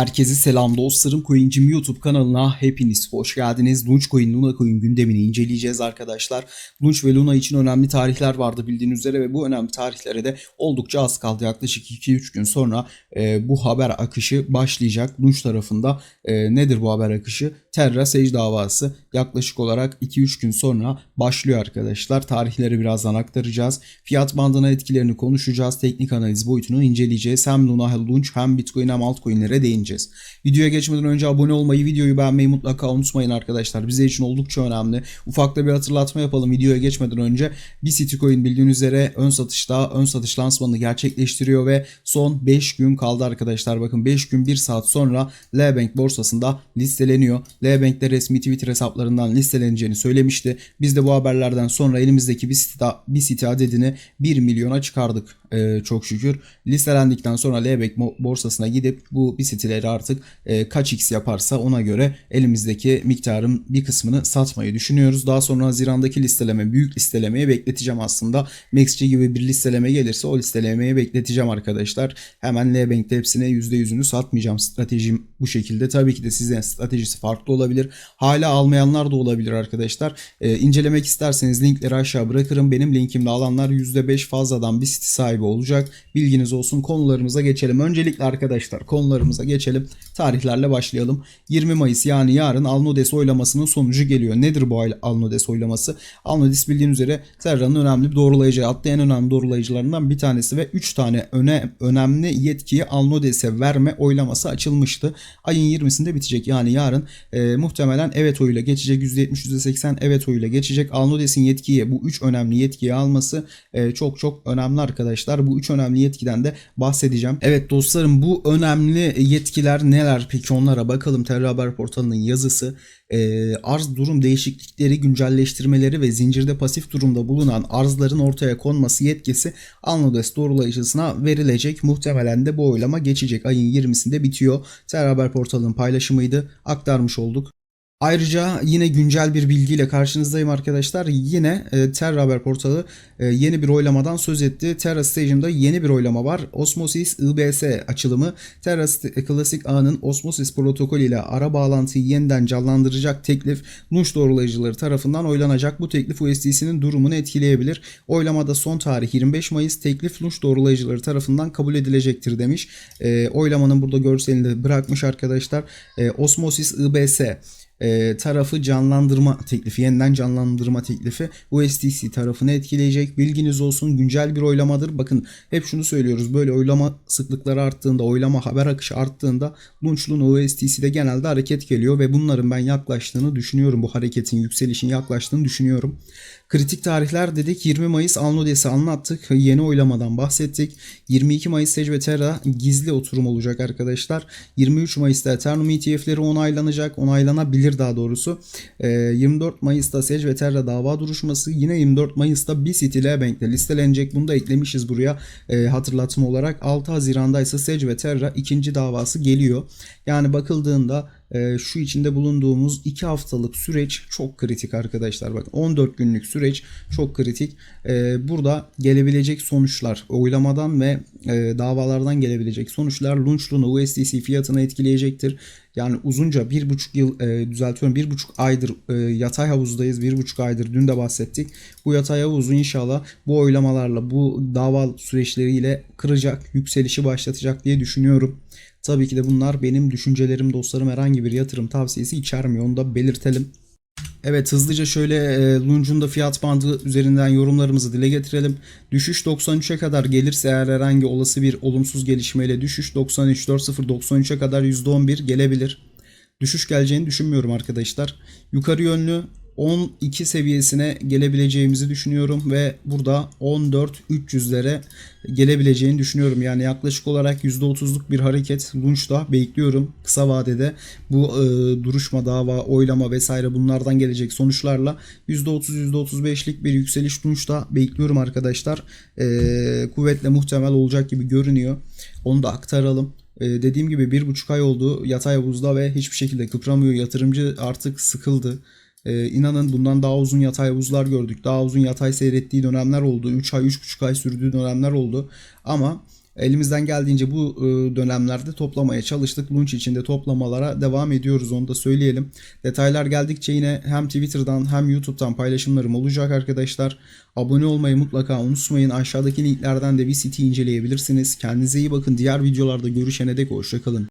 Herkese selam dostlarım. Coincim YouTube kanalına hepiniz hoş geldiniz. Lunch Coin, Luna Coin gündemini inceleyeceğiz arkadaşlar. Lunch ve Luna için önemli tarihler vardı bildiğiniz üzere ve bu önemli tarihlere de oldukça az kaldı. Yaklaşık 2-3 gün sonra e, bu haber akışı başlayacak. Lunch tarafında e, nedir bu haber akışı? Terra Sage davası yaklaşık olarak 2-3 gün sonra başlıyor arkadaşlar. Tarihleri birazdan aktaracağız. Fiyat bandına etkilerini konuşacağız. Teknik analiz boyutunu inceleyeceğiz. Hem Luna Lunch hem Bitcoin hem altcoin'lere değineceğiz. Videoya geçmeden önce abone olmayı, videoyu beğenmeyi mutlaka unutmayın arkadaşlar. Bize için oldukça önemli. Ufak da bir hatırlatma yapalım videoya geçmeden önce. Bir Citycoin bildiğiniz üzere ön satışta ön satış lansmanını gerçekleştiriyor ve son 5 gün kaldı arkadaşlar. Bakın 5 gün 1 saat sonra L-Bank borsasında listeleniyor. L-Bank'te resmi Twitter hesaplarından listeleneceğini söylemişti. Biz de bu haberlerden sonra elimizdeki bir site, bir site adedini 1 milyona çıkardık ee, çok şükür. Listelendikten sonra L-Bank borsasına gidip bu bir siteleri artık e, kaç x yaparsa ona göre elimizdeki miktarın bir kısmını satmayı düşünüyoruz. Daha sonra Haziran'daki listeleme, büyük listelemeye bekleteceğim aslında. MaxG gibi bir listeleme gelirse o listelemeye bekleteceğim arkadaşlar. Hemen L-Bank'te hepsine %100'ünü satmayacağım. Stratejim bu şekilde. Tabii ki de sizden stratejisi farklı olabilir. Hala almayanlar da olabilir arkadaşlar. E, incelemek isterseniz linkleri aşağı bırakırım. Benim linkimle alanlar %5 fazladan bir site sahibi olacak. Bilginiz olsun. Konularımıza geçelim. Öncelikle arkadaşlar konularımıza geçelim. Tarihlerle başlayalım. 20 Mayıs yani yarın Alnodes oylamasının sonucu geliyor. Nedir bu Alnodes oylaması? Alnodes bildiğiniz üzere Terra'nın önemli bir doğrulayıcı, hatta en önemli doğrulayıcılarından bir tanesi ve 3 tane öne, önemli yetkiyi Alnodes'e verme oylaması açılmıştı. Ayın 20'sinde bitecek yani yarın e, muhtemelen evet oyuyla geçecek. %70 %80 evet oyuyla geçecek. Alnodes'in yetkiyi bu 3 önemli yetkiyi alması e, çok çok önemli arkadaşlar. Bu 3 önemli yetkiden de bahsedeceğim. Evet dostlarım bu önemli yetkiler neler peki onlara bakalım. Terra Haber Portalı'nın yazısı e, arz durum değişiklikleri, güncelleştirmeleri ve zincirde pasif durumda bulunan arzların ortaya konması yetkisi Anlodes doğrulayıcısına verilecek. Muhtemelen de bu oylama geçecek. Ayın 20'sinde bitiyor. Terra Haber Portalı'nın paylaşımıydı. Aktarmış olduk olduk. Ayrıca yine güncel bir bilgiyle karşınızdayım arkadaşlar. Yine e, Terra Haber portalı e, yeni bir oylamadan söz etti. Terra Station'da yeni bir oylama var. Osmosis IBS açılımı Terra Classic ağının Osmosis protokolü ile ara bağlantıyı yeniden canlandıracak teklif Lunch doğrulayıcıları tarafından oylanacak. Bu teklif USDC'nin durumunu etkileyebilir. Oylamada son tarih 25 Mayıs teklif Lunch doğrulayıcıları tarafından kabul edilecektir demiş. E, oylamanın burada görselini de bırakmış arkadaşlar. E, Osmosis IBS e, tarafı canlandırma teklifi, yeniden canlandırma teklifi USDC tarafını etkileyecek. Bilginiz olsun güncel bir oylamadır. Bakın hep şunu söylüyoruz. Böyle oylama sıklıkları arttığında, oylama haber akışı arttığında Launch'un USDC'de genelde hareket geliyor ve bunların ben yaklaştığını düşünüyorum. Bu hareketin, yükselişin yaklaştığını düşünüyorum. Kritik tarihler dedik. 20 Mayıs Alnodes'i anlattık. Yeni oylamadan bahsettik. 22 Mayıs ve Terra gizli oturum olacak arkadaşlar. 23 Mayıs'ta Ethereum ETF'leri onaylanacak. Onaylanabilir daha doğrusu. 24 Mayıs'ta Sage ve Terra dava duruşması. Yine 24 Mayıs'ta BCT Bank'te listelenecek. Bunu da eklemişiz buraya hatırlatma olarak. 6 Haziran'da ise Sage ve Terra ikinci davası geliyor. Yani bakıldığında e, şu içinde bulunduğumuz 2 haftalık süreç çok kritik arkadaşlar. Bakın 14 günlük süreç çok kritik. E, burada gelebilecek sonuçlar oylamadan ve e, davalardan gelebilecek sonuçlar Launch'un USDC fiyatını etkileyecektir. Yani uzunca bir buçuk yıl e, düzeltiyorum bir buçuk aydır e, yatay havuzdayız. Bir buçuk aydır dün de bahsettik. Bu yatay havuzu inşallah bu oylamalarla bu dava süreçleriyle kıracak, yükselişi başlatacak diye düşünüyorum. Tabii ki de bunlar benim düşüncelerim dostlarım herhangi bir yatırım tavsiyesi içermiyor. Onu da belirtelim. Evet hızlıca şöyle e, Lunch'un da fiyat bandı üzerinden yorumlarımızı dile getirelim. Düşüş 93'e kadar gelirse eğer herhangi olası bir olumsuz gelişmeyle düşüş 93 40 93'e kadar %11 gelebilir. Düşüş geleceğini düşünmüyorum arkadaşlar. Yukarı yönlü 12 seviyesine gelebileceğimizi düşünüyorum ve burada 14 300'lere gelebileceğini düşünüyorum. Yani yaklaşık olarak %30'luk bir hareket Lunch'ta bekliyorum kısa vadede. Bu e, duruşma, dava, oylama vesaire bunlardan gelecek sonuçlarla %30 %35'lik bir yükseliş Lunch'ta bekliyorum arkadaşlar. E, kuvvetle muhtemel olacak gibi görünüyor. Onu da aktaralım. Ee, dediğim gibi bir buçuk ay oldu yatay havuzda ve hiçbir şekilde kıpramıyor. Yatırımcı artık sıkıldı. Ee, inanın bundan daha uzun yatay havuzlar gördük. Daha uzun yatay seyrettiği dönemler oldu. 3 ay, 3,5 ay sürdüğü dönemler oldu. Ama Elimizden geldiğince bu e, dönemlerde toplamaya çalıştık. Launch içinde toplamalara devam ediyoruz onu da söyleyelim. Detaylar geldikçe yine hem Twitter'dan hem YouTube'dan paylaşımlarım olacak arkadaşlar. Abone olmayı mutlaka unutmayın. Aşağıdaki linklerden de bir site inceleyebilirsiniz. Kendinize iyi bakın. Diğer videolarda görüşene dek hoşçakalın.